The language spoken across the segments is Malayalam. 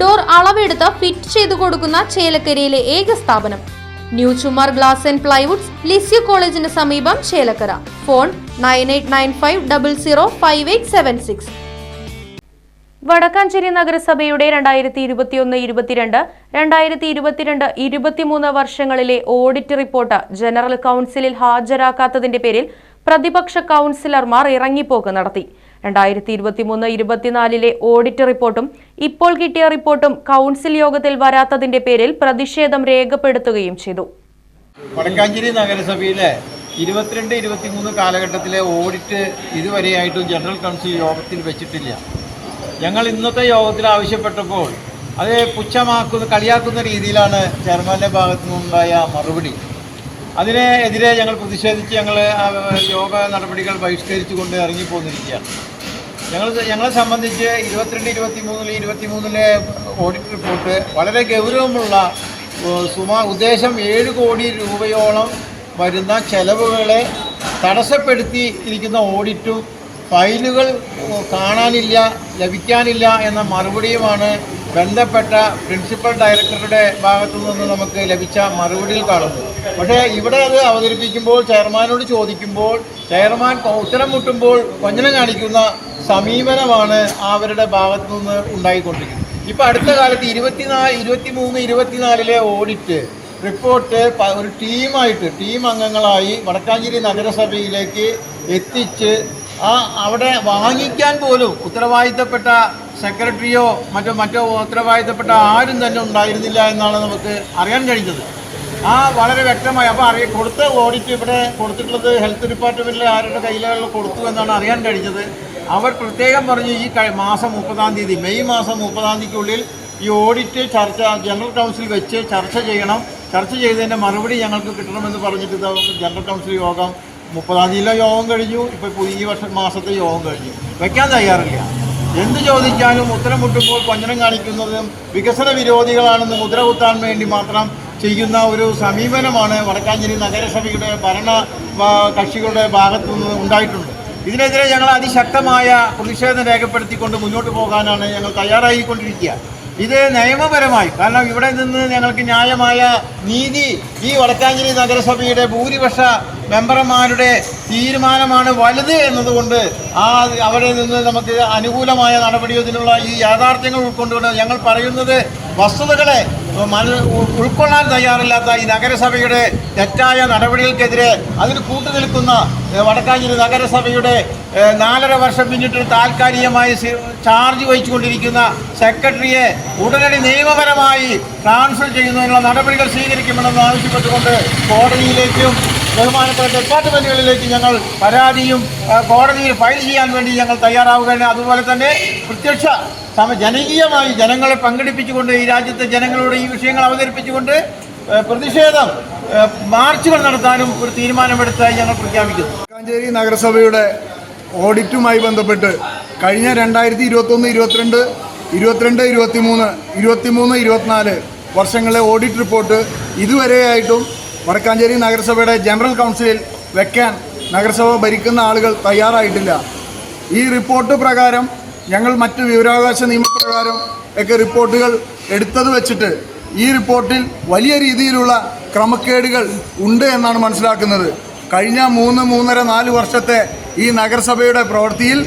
ഡോർ അളവെടുത്ത് ഫിറ്റ് ചെയ്തു കൊടുക്കുന്ന ചേലക്കരയിലെ ഏക സ്ഥാപനം. New Chumar glass and plywoods Lisieux കോളേജിന് സമീപം Chelakkara. Phone nine eight nine five double zero five eight seven six. Wadakkanchery നഗരസഭയുടെ രണ്ടായിരത്തി ഇരുപത്തിയൊന്ന് ഇരുപത്തിരണ്ട് രണ്ടായിരത്തി ഇരുപത്തിരണ്ട് ഇരുപത്തിമൂന്ന് വർഷങ്ങളിലെ ഓഡിറ്റ് റിപ്പോർട്ട് ജനറൽ കൗൺസിലിൽ ഹാജരാക്കാത്തതിന്റെ പേരിൽ പ്രതിപക്ഷ കൗൺസിലർമാർ ഇറങ്ങിപ്പോക്ക് നടത്തി. രണ്ടായിരത്തി ഇരുപത്തിമൂന്ന് ഇരുപത്തിനാലിലെ ഓഡിറ്റ് റിപ്പോർട്ടും ഇപ്പോൾ കിട്ടിയ റിപ്പോർട്ടും കൗൺസിൽ യോഗത്തിൽ വരാത്തതിന്റെ പേരിൽ പ്രതിഷേധം രേഖപ്പെടുത്തുകയും ചെയ്തു. വടക്കാഞ്ചേരി നഗരസഭയിലെ ഇരുപത്തിരണ്ട് ഇരുപത്തിമൂന്ന് കാലഘട്ടത്തിലെ ഓഡിറ്റ് ഇതുവരെയായിട്ടും ജനറൽ കൗൺസിൽ യോഗത്തിൽ വെച്ചിട്ടില്ല. ഞങ്ങൾ ഇന്നത്തെ യോഗത്തിൽ ആവശ്യപ്പെട്ടപ്പോൾ അത് പുച്ഛമാക്കുന്ന കളിയാക്കുന്ന രീതിയിലാണ് ചെയർമാന്റെ ഭാഗത്തു നിന്നുണ്ടായ മറുപടി. അതിനെതിരെ ഞങ്ങൾ പ്രതിഷേധിച്ച് ഞങ്ങൾ യോഗ നടപടികൾ ബഹിഷ്കരിച്ചുകൊണ്ട് ഇറങ്ങിപ്പോന്നിരിക്കുകയാണ് ഞങ്ങൾ ഞങ്ങളെ സംബന്ധിച്ച് ഇരുപത്തിരണ്ട് ഇരുപത്തി മൂന്നിൽ ഇരുപത്തി മൂന്നിലെ ഓഡിറ്റ് റിപ്പോർട്ട് വളരെ ഗൗരവമുള്ള സുമാ ഉദ്ദേശം ഏഴ് കോടി രൂപയോളം വരുന്ന ചെലവുകളെ തടസ്സപ്പെടുത്തി ഇരിക്കുന്ന ഓഡിറ്റും ഫയലുകൾ കാണാനില്ല ലഭിക്കാനില്ല എന്ന മറുപടിയുമാണ് ബന്ധപ്പെട്ട പ്രിൻസിപ്പൽ ഡയറക്ടറുടെ ഭാഗത്തു നിന്ന് നമുക്ക് ലഭിച്ച മറുപടിയിൽ കാണുന്നത് പക്ഷേ ഇവിടെ അത് അവതരിപ്പിക്കുമ്പോൾ ചെയർമാനോട് ചോദിക്കുമ്പോൾ ചെയർമാൻ ഉത്തരം മുട്ടുമ്പോൾ വഞ്ചനം കാണിക്കുന്ന സമീപനമാണ് അവരുടെ ഭാഗത്തു നിന്ന് ഉണ്ടായിക്കൊണ്ടിരിക്കുന്നത്. ഇപ്പോൾ അടുത്ത കാലത്ത് ഇരുപത്തിനാല് ഇരുപത്തി മൂന്ന് ഇരുപത്തിനാലിലെ ഓഡിറ്റ് റിപ്പോർട്ട് ഒരു ടീമായിട്ട് ടീം അംഗങ്ങളായി വടക്കാഞ്ചേരി നഗരസഭയിലേക്ക് എത്തിച്ച് ആ അവിടെ വാങ്ങിക്കാൻ പോലും ഉത്തരവാദിത്തപ്പെട്ട സെക്രട്ടറിയോ മറ്റോ മറ്റോ ഉത്തരവാദിത്തപ്പെട്ട ആരും തന്നെ ഉണ്ടായിരുന്നില്ല എന്നാണ് നമുക്ക് അറിയാൻ കഴിഞ്ഞത്. ആ വളരെ വ്യക്തമായി അപ്പോൾ അറിയ കൊടുത്ത ഓഡിറ്റ് ഇവിടെ കൊടുത്തിട്ടുള്ളത് ഹെൽത്ത് ഡിപ്പാർട്ട്മെന്റിലെ ആരുടെ കയ്യിലുള്ള കൊടുത്തു എന്നാണ് അറിയാൻ കഴിഞ്ഞത്. അവർ പ്രത്യേകം പറഞ്ഞു ഈ മാസം മുപ്പതാം തീയതി മെയ് മാസം മുപ്പതാം തീയതിക്കുള്ളിൽ ഈ ഓഡിറ്റ് ചർച്ച ജനറൽ കൗൺസിൽ വെച്ച് ചർച്ച ചെയ്യണം. ചർച്ച ചെയ്തതിന്റെ മറുപടി ഞങ്ങൾക്ക് കിട്ടണമെന്ന് പറഞ്ഞിട്ട് ജനറൽ കൗൺസിൽ യോഗം മുപ്പതാം തീയതിയിലെ യോഗം കഴിഞ്ഞു. ഇപ്പോൾ ഈ വർഷം മാസത്തെ യോഗം കഴിഞ്ഞു. വയ്ക്കാൻ തയ്യാറില്ല. എന്ത് ചോദിച്ചാലും ഉത്തരം മുട്ടുമ്പോൾ കൊഞ്ഞനം കാണിക്കുന്നതും വികസന വിരോധികളാണെന്ന് മുദ്ര കുത്താൻ വേണ്ടി മാത്രം ചെയ്യുന്ന ഒരു സമീപനമാണ് വടക്കാഞ്ചേരി നഗരസഭയുടെ ഭരണ കക്ഷികളുടെ ഭാഗത്തു നിന്ന് ഉണ്ടായിട്ടുണ്ട്. ഇതിനെതിരെ ഞങ്ങൾ അതിശക്തമായ പ്രതിഷേധം രേഖപ്പെടുത്തിക്കൊണ്ട് മുന്നോട്ട് പോകാനാണ് ഞങ്ങൾ തയ്യാറായിക്കൊണ്ടിരിക്കുക. ഇത് നിയമപരമായി. കാരണം ഇവിടെ നിന്ന് ഞങ്ങൾക്ക് ന്യായമായ നീതി ഈ വടക്കാഞ്ചേരി നഗരസഭയുടെ ഭൂരിപക്ഷ മെമ്പർമാരുടെ തീരുമാനമാണ് വലുത് എന്നതുകൊണ്ട് ആ അവിടെ നിന്ന് നമുക്ക് അനുകൂലമായ നടപടി ഇതിനുള്ള ഈ യാഥാർത്ഥ്യങ്ങൾ ഉൾക്കൊണ്ടുകൊണ്ട് ഞങ്ങൾ പറയുന്നത് വസ്തുതകളെ ഉൾക്കൊള്ളാൻ തയ്യാറില്ലാത്ത ഈ നഗരസഭയുടെ തെറ്റായ നടപടികൾക്കെതിരെ അതിന് കൂട്ടുനിൽക്കുന്ന നിൽക്കുന്ന വടക്കാഞ്ചേരി നഗരസഭയുടെ നാലര വർഷം പിന്നിട്ട് താൽക്കാലികമായി ചാർജ് വഹിച്ചുകൊണ്ടിരിക്കുന്ന സെക്രട്ടറിയെ ഉടനടി നിയമപരമായി ട്രാൻസ്ഫർ ചെയ്യുന്നതിനുള്ള നടപടികൾ സ്വീകരിക്കുമെന്ന് ആവശ്യപ്പെട്ടുകൊണ്ട് കോടതിയിലേക്കും ബഹുമാനപ്പെട്ട ഡിപ്പാർട്ട്മെന്റുകളിലേക്ക് ഞങ്ങൾ പരാതിയും കോടതിയിൽ ഫയൽ ചെയ്യാൻ വേണ്ടി ഞങ്ങൾ തയ്യാറാവുകയാണ്. അതുപോലെ തന്നെ പ്രത്യക്ഷ സമ ജനകീയമായി ജനങ്ങളെ പങ്കെടുപ്പിച്ചുകൊണ്ട് ഈ രാജ്യത്തെ ജനങ്ങളോട് ഈ വിഷയങ്ങൾ അവതരിപ്പിച്ചുകൊണ്ട് പ്രതിഷേധം മാർച്ചുകൾ നടത്താനും ഒരു തീരുമാനമെടുത്തായി ഞങ്ങൾ പ്രഖ്യാപിക്കുന്നു. കാഞ്ചേരി നഗരസഭയുടെ ഓഡിറ്റുമായി ബന്ധപ്പെട്ട് കഴിഞ്ഞ രണ്ടായിരത്തി ഇരുപത്തൊന്ന് ഇരുപത്തിരണ്ട് ഇരുപത്തിരണ്ട് ഇരുപത്തിമൂന്ന് ഇരുപത്തിമൂന്ന് ഇരുപത്തിനാല് വർഷങ്ങളിലെ ഓഡിറ്റ് റിപ്പോർട്ട് ഇതുവരെയായിട്ടും വടക്കാഞ്ചേരി നഗരസഭയുടെ ജനറൽ കൗൺസിലിൽ വെക്കാൻ നഗരസഭ ഭരിക്കുന്ന ആളുകൾ തയ്യാറായിട്ടില്ല. ഈ റിപ്പോർട്ട് പ്രകാരം ഞങ്ങൾ മറ്റ് വിവരാവകാശ നിയമപ്രകാരം ഒക്കെ റിപ്പോർട്ടുകൾ എടുത്തത് വെച്ചിട്ട് ഈ റിപ്പോർട്ടിൽ വലിയ രീതിയിലുള്ള ക്രമക്കേടുകൾ ഉണ്ട് എന്നാണ് മനസ്സിലാക്കുന്നത്. കഴിഞ്ഞ മൂന്ന് മൂന്നര നാല് വർഷത്തെ ഈ നഗരസഭയുടെ പ്രവൃത്തിയിൽ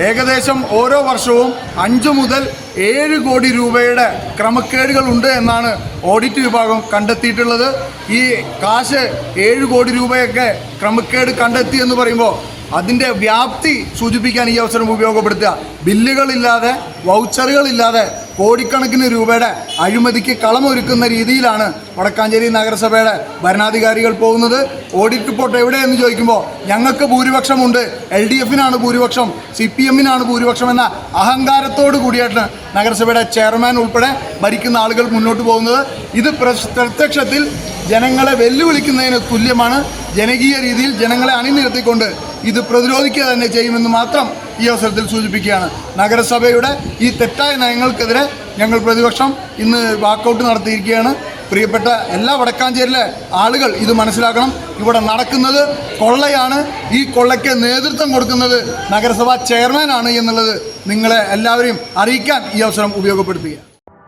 ഏകദേശം ഓരോ വർഷവും അഞ്ച് മുതൽ ഏഴ് കോടി രൂപയുടെ ക്രമക്കേടുകൾ ഉണ്ട് എന്നാണ് ഓഡിറ്റ് വിഭാഗം കണ്ടെത്തിയിട്ടുള്ളത്. ഈ കാശ് ഏഴ് കോടി രൂപയൊക്കെ ക്രമക്കേട് കണ്ടെത്തി എന്ന് പറയുമ്പോൾ അതിന്റെ വ്യാപ്തി സൂചിപ്പിക്കാൻ ഈ അവസരം ഉപയോഗപ്പെടുത്തുക. ബില്ലുകളില്ലാതെ വൗച്ചറുകളില്ലാതെ കോടിക്കണക്കിന് രൂപയുടെ അഴിമതിക്ക് കളമൊരുക്കുന്ന രീതിയിലാണ് വടക്കാഞ്ചേരി നഗരസഭയുടെ ഭരണാധികാരികൾ പോകുന്നത്. ഓഡിറ്റ് റിപ്പോർട്ട് എവിടെയെന്ന് ചോദിക്കുമ്പോൾ ഞങ്ങൾക്ക് ഭൂരിപക്ഷമുണ്ട്. എൽ ഡി എഫിനാണ് ഭൂരിപക്ഷം സി പി എമ്മിനാണ് ഭൂരിപക്ഷം എന്ന അഹങ്കാരത്തോട് കൂടിയാണ് നഗരസഭയുടെ ചെയർമാൻ ഉൾപ്പെടെ ഭരിക്കുന്ന ആളുകൾ മുന്നോട്ട് പോകുന്നത്. ഇത് പ്രത്യക്ഷത്തിൽ ജനങ്ങളെ വെല്ലുവിളിക്കുന്നതിന് തുല്യമാണ്. ജനകീയ രീതിയിൽ ജനങ്ങളെ അണിനിരത്തിക്കൊണ്ട് ഇത് പ്രതിരോധിക്കുക തന്നെ ചെയ്യുമെന്ന് മാത്രം ഈ അവസരത്തിൽ സൂചിപ്പിക്കുകയാണ്. നഗരസഭയുടെ ഈ തെറ്റായ നയങ്ങൾക്കെതിരെ ഞങ്ങൾ പ്രതിപക്ഷം ഇന്ന് വാക്കൗട്ട് നടത്തിയിരിക്കുകയാണ്. പ്രിയപ്പെട്ട എല്ലാ വടക്കാഞ്ചേരിയിലെ ആളുകൾ ഇത് മനസ്സിലാക്കണം. ഇവിടെ നടക്കുന്നത് കൊള്ളയാണ്. ഈ കൊള്ളയ്ക്ക് നേതൃത്വം കൊടുക്കുന്നത് നഗരസഭാ ചെയർമാനാണ് എന്നുള്ളത് നിങ്ങളെ എല്ലാവരെയും അറിയിക്കാൻ ഈ അവസരം ഉപയോഗപ്പെടുത്തുക